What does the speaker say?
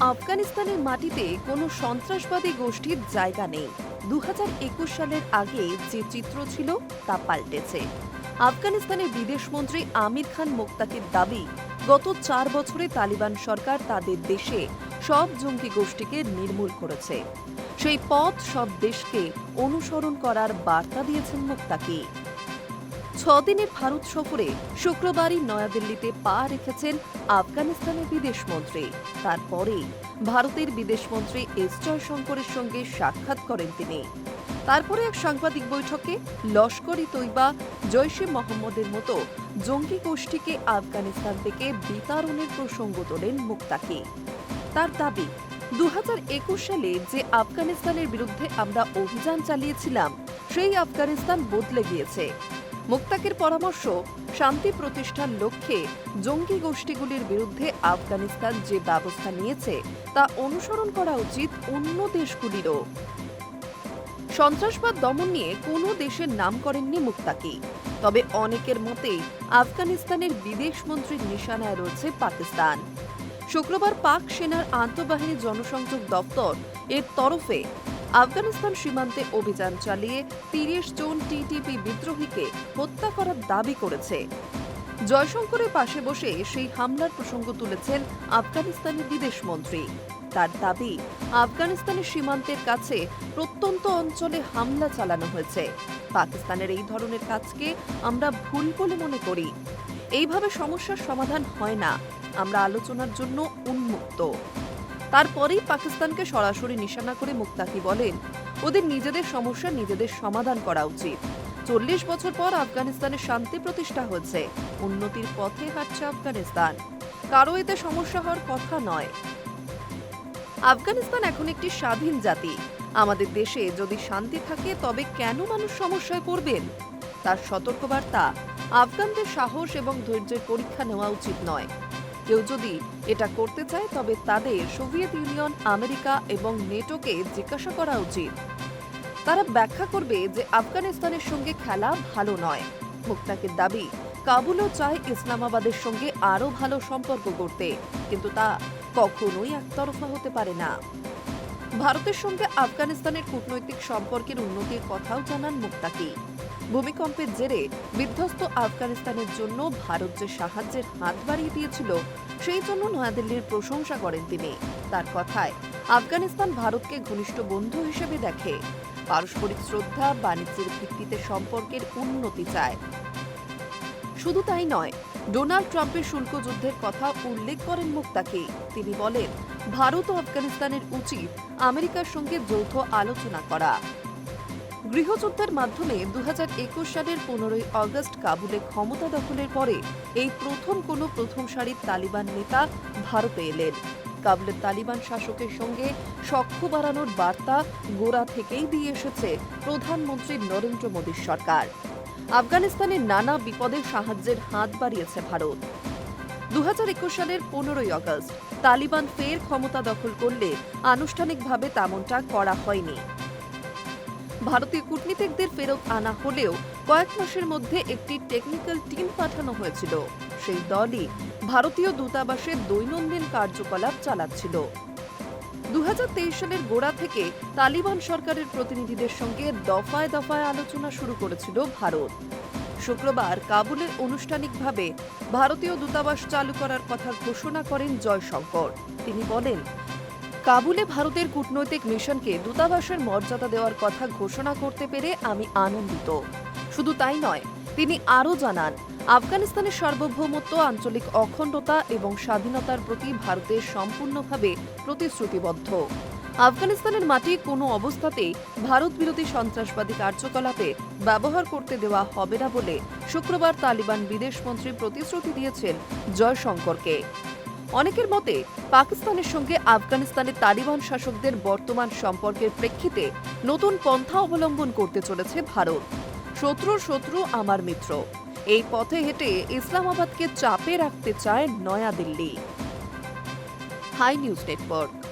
আফগানিস্তানের মাটিতে কোনো সন্ত্রাসবাদী গোষ্ঠীর জায়গা নেই। দু হাজার একুশ সালের আগে যে চিত্র ছিল, তা পাল্টেছে। আফগানিস্তানের বিদেশমন্ত্রী আমির খান মোক্তাকির দাবি, গত চার বছরে তালিবান সরকার তাদের দেশে সব জঙ্গি গোষ্ঠীকে নির্মূল করেছে। সেই পথ সব দেশকে অনুসরণ করার বার্তা দিয়েছেন মুক্তাকি। ছদিনের ভারত সফরে শুক্রবারই নয়াদিল্লিতে পা রেখেছেন আফগানিস্তানের বিদেশমন্ত্রী। তারপরেই ভারতের বিদেশমন্ত্রী এস জয়শঙ্করের সঙ্গে সাক্ষাৎ করেন তিনি। তারপরে এক সাংবাদিক বৈঠকে লস্কর ই তৈবা জৈশে মোহাম্মদের মতো জঙ্গি গোষ্ঠীকে আফগানিস্তান থেকে বিতাড়নের প্রসঙ্গ তোলেন মুক্তাকি। তার দাবি দু হাজার একুশ সালে যে আফগানিস্তানের বিরুদ্ধে আমরা অভিযান চালিয়েছিলাম, সেই আফগানিস্তান বদলে গিয়েছে। মুক্তাকের পরামর্শ, শান্তি প্রতিষ্ঠার লক্ষ্যে জঙ্গি গোষ্ঠীগুলির বিরুদ্ধে আফগানিস্তান যে ব্যবস্থা নিয়েছে তা অনুসরণ করা উচিত অন্য দেশগুলিরও। সন্ত্রাসবাদ দমন নিয়ে কোনো দেশের নাম করেননি মুক্তাকি। তবে অনেকের মতে আফগানিস্তানের বিদেশ মন্ত্রীর নিশানায় রয়েছে পাকিস্তান। শুক্রবার পাক সেনার আন্তঃবাহিনী জনসংযোগ দপ্তর এর তরফে আফগানিস্তান সীমান্তে অভিযান চালিয়ে তিরিশ জন টিটিপি বিদ্রোহীকে হত্যা করার দাবি করেছে। জয়শঙ্করের পাশে বসে সেই হামলার প্রসঙ্গ তুলেছেন আফগানিস্তানের বিদেশমন্ত্রী তার দাবি, আফগানিস্তানের সীমান্তের কাছে প্রত্যন্ত অঞ্চলে হামলা চালানো হয়েছে। পাকিস্তানের এই ধরনের কাজকে আমরা ভুল বলে মনে করি। এইভাবে সমস্যার সমাধান হয় না। আমরা আলোচনার জন্য উন্মুক্ত। তারপরেই পাকিস্তানকে সরাসরি নিশানা করে মুক্তাকি বলেন, ওদের নিজেদের সমস্যা নিজেদের সমাধান করা উচিত। চল্লিশ বছর পর আফগানিস্তানে শান্তি প্রতিষ্ঠা হয়েছে, উন্নতির পথে হাঁটছে আফগানিস্তান। কারও এতে সমস্যা হওয়ার কথা নয়। আফগানিস্তান এখন একটি স্বাধীন জাতি। আমাদের দেশে যদি শান্তি থাকে, তবে কেন মানুষ সমস্যায় পড়বেন? তার সতর্কবার্তা, আফগানদের সাহস এবং ধৈর্যের পরীক্ষা নেওয়া উচিত নয়। কেউ যদি এটা করতে চায়, তবে তাদের সোভিয়েত ইউনিয়ন, আমেরিকা এবং নেটোকে জিজ্ঞাসা করা উচিত। তারা ব্যাখ্যা করবে যে আফগানিস্তানের সঙ্গে খেলা ভালো নয়। মুক্তাকের দাবি, কাবুলও চায় ইসলামাবাদের সঙ্গে আরও ভালো সম্পর্ক করতে কিন্তু তা কখনোই একতরফা হতে পারে না। ভারতের সঙ্গে আফগানিস্তানের কূটনৈতিক সম্পর্কের উন্নতির কথাও জানান মুক্তাকি। ভূমিকম্পের জেরে বিধ্বস্ত আফগানিস্তানের জন্য ভারত যে সাহায্যের হাত বাড়িয়ে দিয়েছিল, সেই জন্য নয়াদিল্লির প্রশংসা করেন তিনি। তার কথায়, আফগানিস্তান ভারতকে ঘনিষ্ঠ বন্ধু হিসেবে দেখে। পারস্পরিক শ্রদ্ধা বাণিজ্যের ভিত্তিতে সম্পর্কের উন্নতি চায়। শুধু তাই নয়, ডোনাল্ড ট্রাম্পের শুল্ক যুদ্ধের কথা উল্লেখ করেন মুক্তাকে। তিনি বলেন, ভারত ও আফগানিস্তানের উচিত আমেরিকার সঙ্গে যৌথ আলোচনা করা। গৃহযুদ্ধের মাধ্যমে দু হাজার একুশ সালের পনেরোই আগস্ট কাবুলে ক্ষমতা দখলের পরে এই প্রথম কোনো প্রথম সারির তালিবান নেতা ভারতে এলেন। কাবুলের তালিবান শাসকের সঙ্গে সখ্য বাড়ানোর বার্তা গোড়া থেকেই দিয়ে এসেছে প্রধানমন্ত্রী নরেন্দ্র মোদীর সরকার। আফগানিস্তানের নানা বিপদে সাহায্যের হাত বাড়িয়েছে ভারত। দু হাজার একুশ সালের পনেরোই আগস্ট তালিবান ফের ক্ষমতা দখল করলে আনুষ্ঠানিকভাবে তেমনটা করা হয়নি। ভারতীয় কূটনীতিকদের ফেরত আনা হলেও কয়েক মাসের মধ্যে একটি টেকনিক্যাল টিম পাঠানো হয়েছিল। সেই দলই ভারতীয় দূতাবাসের দৈনন্দিন কার্যকলাপ চালাচ্ছিল। দু সালের গোড়া থেকে তালিবান সরকারের প্রতিনিধিদের সঙ্গে দফায় দফায় আলোচনা শুরু করেছিল ভারত। শুক্রবার কাবুলে আনুষ্ঠানিকভাবে ভারতীয় দূতাবাস চালু করার কথা ঘোষণা করেন জয়শঙ্কর। তিনি বলেন কাবুলে ভারতের কূটনৈতিক মিশনকে দূতাবাসের মর্যাদা দেওয়ার কথা ঘোষণা করতে পেরে আমি আনন্দিত। শুধু তাই নয়, তিনি আরও জানান, আফগানিস্তানের সার্বভৌমত্ব, আঞ্চলিক অখণ্ডতা এবং স্বাধীনতার প্রতি ভারতের সম্পূর্ণভাবে প্রতিশ্রুতিবদ্ধ। আফগানিস্তানের মাটি কোনো অবস্থাতেই ভারত বিরোধী সন্ত্রাসবাদী কার্যকলাপে ব্যবহার করতে দেওয়া হবে না বলে শুক্রবার তালিবান বিদেশমন্ত্রী প্রতিশ্রুতি দিয়েছেন জয়শঙ্করকে। অনেকের মতে, পাকিস্তানের সঙ্গে আফগানিস্তানের তালিবান শাসকদের বর্তমান সম্পর্কের প্রেক্ষিতে নতুন পন্থা অবলম্বন করতে চলেছে ভারত। শত্রু শত্রু আমার মিত্র। এই পথে হেঁটে ইসলামাবাদকে চাপে রাখতে চায় নয়াদিল্লি হাই নিউজ নেটওয়ার্ক।